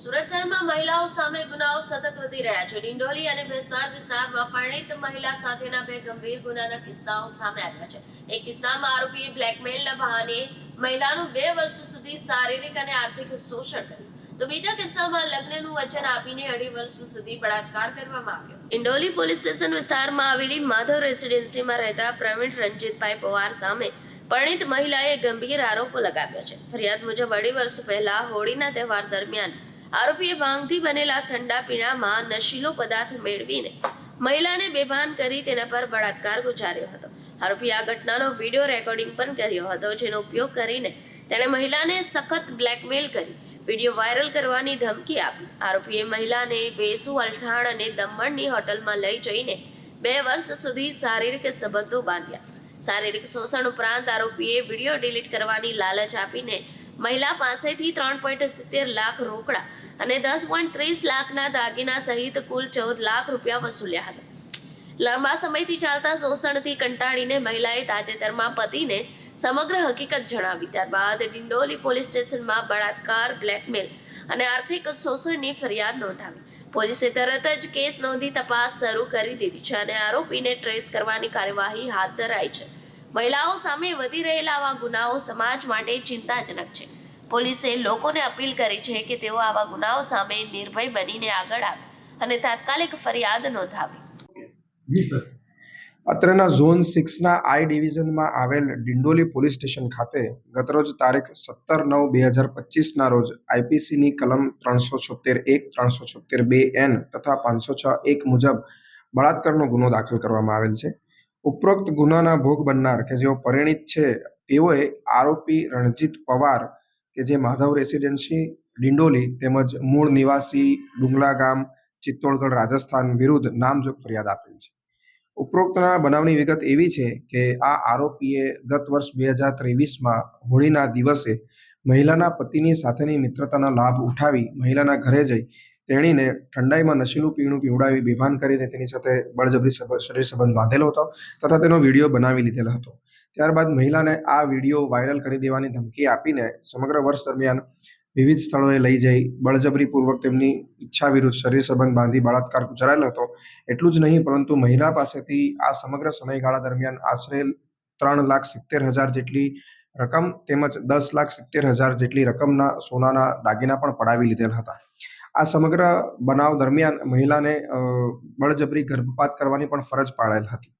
સુરત શહેરમાં મહિલાઓ સામે ગુનાઓ સતત વધી રહ્યા છે. ડિંડોલી અને ભેસ્તાર વિસ્તારમાં પરણિત મહિલા સાથેના બે ગંભીર ગુનાના કિસ્સાઓ સામે આવ્યા છે. એક કિસ્સામાં આરોપીએ બ્લેકમેલના બહાને મહિલાનું બે વર્ષ સુધી શારીરિક અને આર્થિક શોષણ કર્યું. તો બીજા કિસ્સામાં લગ્નનું વચન આપીને અઢી વર્ષ સુધી બળાત્કાર કરવામાં આવ્યો. ઇન્ડોલી પોલીસ સ્ટેશન વિસ્તારમાં આવેલી માધવ રેસિડેન્સીમાં રહેતા પ્રવીણ રંજીતભાઈ પવાર સામે પરણિત મહિલાએ ગંભીર આરોપો લગાવ્યા છે. ફરિયાદ મુજબ અઢી વર્ષ પહેલા હોળીના તહેવાર દરમિયાન આરોપીએ ભાંગથી બનેલા ઠંડા પીણામાં નશીલો પદાર્થ મેળવીને મહિલાને બેભાન કરી તેના પર બળાત્કાર ગુજાર્યો હતો. આરોપીએ આ ઘટનાનો વીડિયો રેકોર્ડિંગ પણ કર્યો હતો, જેનો ઉપયોગ કરીને તેણે મહિલાને સખત બ્લેકમેલ કરી વીડિયો વાયરલ કરવાની ધમકી આપી. આરોપીએ મહિલાને વેસુ, અલથાણ અને દમણની હોટલમાં લઈ જઈને બે વર્ષ સુધી શારીરિક સંબંધો બાંધ્યા. શારીરિક શોષણ ઉપરાંત આરોપીએ વીડિયો ડિલીટ કરવાની લાલચ આપીને મહિલા પાસેથી ત્રણ પોઈન્ટ સિત્તેર લાખ રોકડા અને દસ પોઈન્ટ ત્રીસ લાખના દાગીના સહિત કુલ ચૌદ લાખ રૂપિયા વસૂલ્યા હતા. લાંબા સમયથી ચાલતા શોષણથી કંટાળીને મહિલાએ તાજેતરમાં પતિને સમગ્ર હકીકત જણાવી. ત્યારબાદ ડિંડોલી પોલીસ સ્ટેશનમાં બળાત્કાર, બ્લેકમેલ અને આર્થિક શોષણની ફરિયાદ નોંધાવી. પોલીસે તરત જ કેસ નોંધી તપાસ શરૂ કરી દીધી છે અને આરોપીને ટ્રેસ કરવાની કાર્યવાહી હાથ ધરાઈ છે. મહિલાઓ સામે વધી રહેલા આવા ગુનાઓ સમાજ માટે ચિંતાજનક છે. પોલીસે લોકોને અપીલ કરી છે કે તેઓ આવા ગુનાઓ સામે નિર્ભય બનીને આગળ આવે અને તાત્કાલિક ફરિયાદ નોંધાવે. અત્રેના ઝોન સિક્સના આઈ ડિવિઝનમાં આવેલ ડિંડોલી પોલીસ સ્ટેશન ખાતે ગતરોજ તારીખ સત્તર નવ બે હજાર પચીસના રોજ આઈપીસીની કલમ ત્રણસો છોતેર એક, ત્રણસો છોતેર બે એન તથા પાંચસો છ એક મુજબ બળાત્કારનો ગુનો દાખલ કરવામાં આવેલ છે. ઉપરોક્ત ગુનાના ભોગ બનનાર કે જેઓ પરિણીત છે, તેઓએ આરોપી રણજીત પવાર, કે જે માધવ રેસિડેન્સી, ડિંડોલી તેમજ મૂળ નિવાસી ડુંગલા ગામ, ચિત્તોડગઢ, રાજસ્થાન વિરુદ્ધ નામજોગ ફરિયાદ આપેલ છે. ઉપરોક્તના બનાવની વિગત એવી છે કે આ આરોપીએ ગત વર્ષ બે હજાર ત્રેવીસમાં હોળીના દિવસે મહિલાના પતિની સાથેની મિત્રતાના લાભ ઉઠાવી મહિલાના ઘરે જઈ તેણીને ઠંડાઈમાં નશીલું પીણું પીવડાવી બેભાન કરીને તેની સાથે બળજબરી શરીર સંબંધ બાંધેલો હતો તથા તેનો વીડિયો બનાવી લીધેલો હતો. ત્યારબાદ મહિલાને આ વીડિયો વાયરલ કરી દેવાની ધમકી આપીને સમગ્ર વર્ષ દરમિયાન વિવિધ સ્થળોએ લઈ જઈ બળજબરીપૂર્વક તેમની ઈચ્છા વિરુદ્ધ શરીર સંબંધ બાંધી બળાત્કાર ગુજરાયેલો હતો. એટલું જ નહીં, પરંતુ મહિલા પાસેથી આ સમગ્ર સમયગાળા દરમિયાન આશરે ત્રણ લાખ સિત્તેર હજાર જેટલી રકમ તેમજ દસ લાખ સિત્તેર હજાર જેટલી રકમના સોનાના દાગીના પણ પડાવી લીધેલ હતા. આ સમગ્ર બનાવ દરમિયાન મહિલાને બળજબરી ગર્ભપાત કરવાની પણ ફરજ પાડેલ હતી.